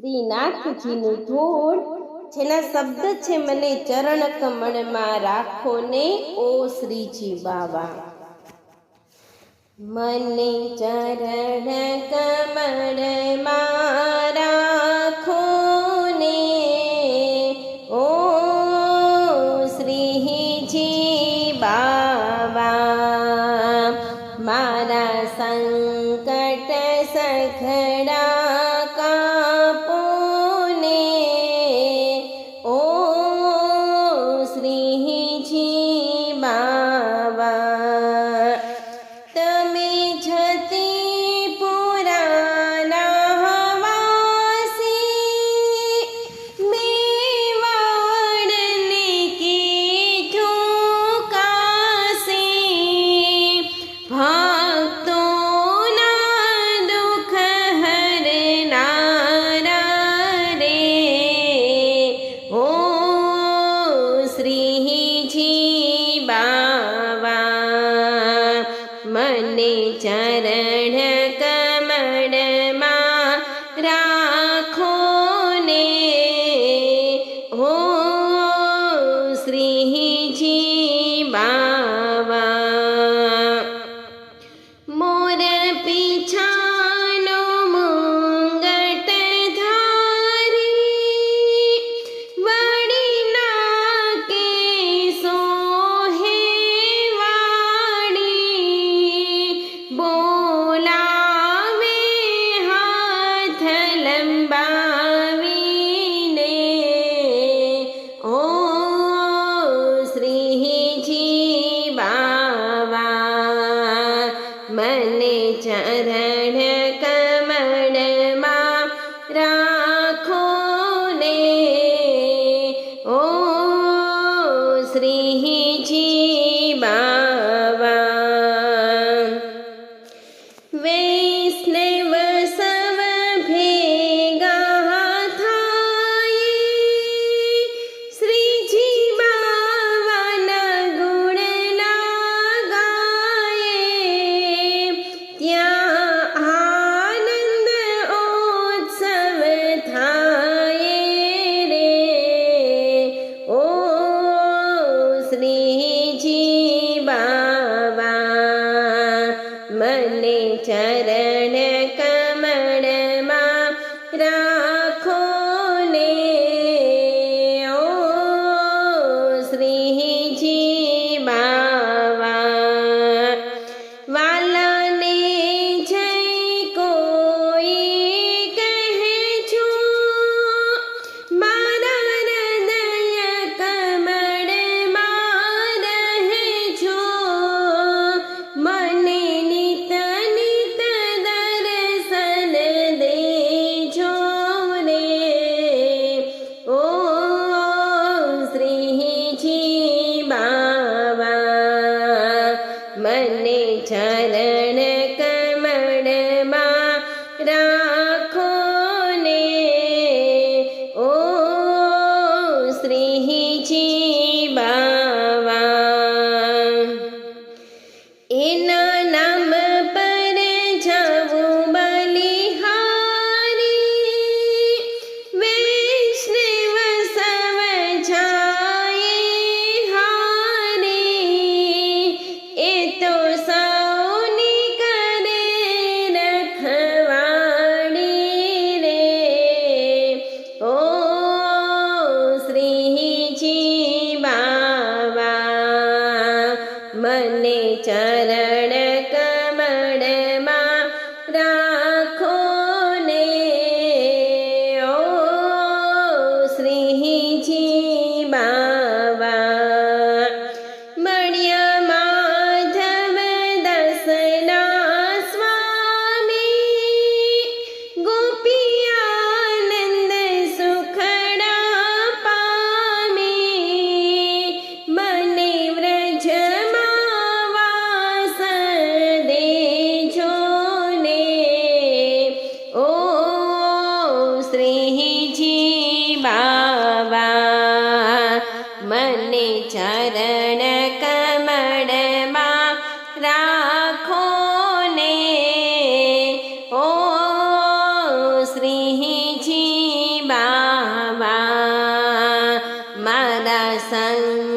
શ્રીનાથજીનું ધૂળ જેના શબ્દ છે, મને ચરણ કમળમાં રાખો ને ઓ શ્રીજી બાબા મને ચરણ કમળમાં ചരണേ ചരണ Sandra. ಮನೆ ಚರಣ ચરણ કમળમાં રાખો ને ઓ શ્રીજી બાવા મારા સંગ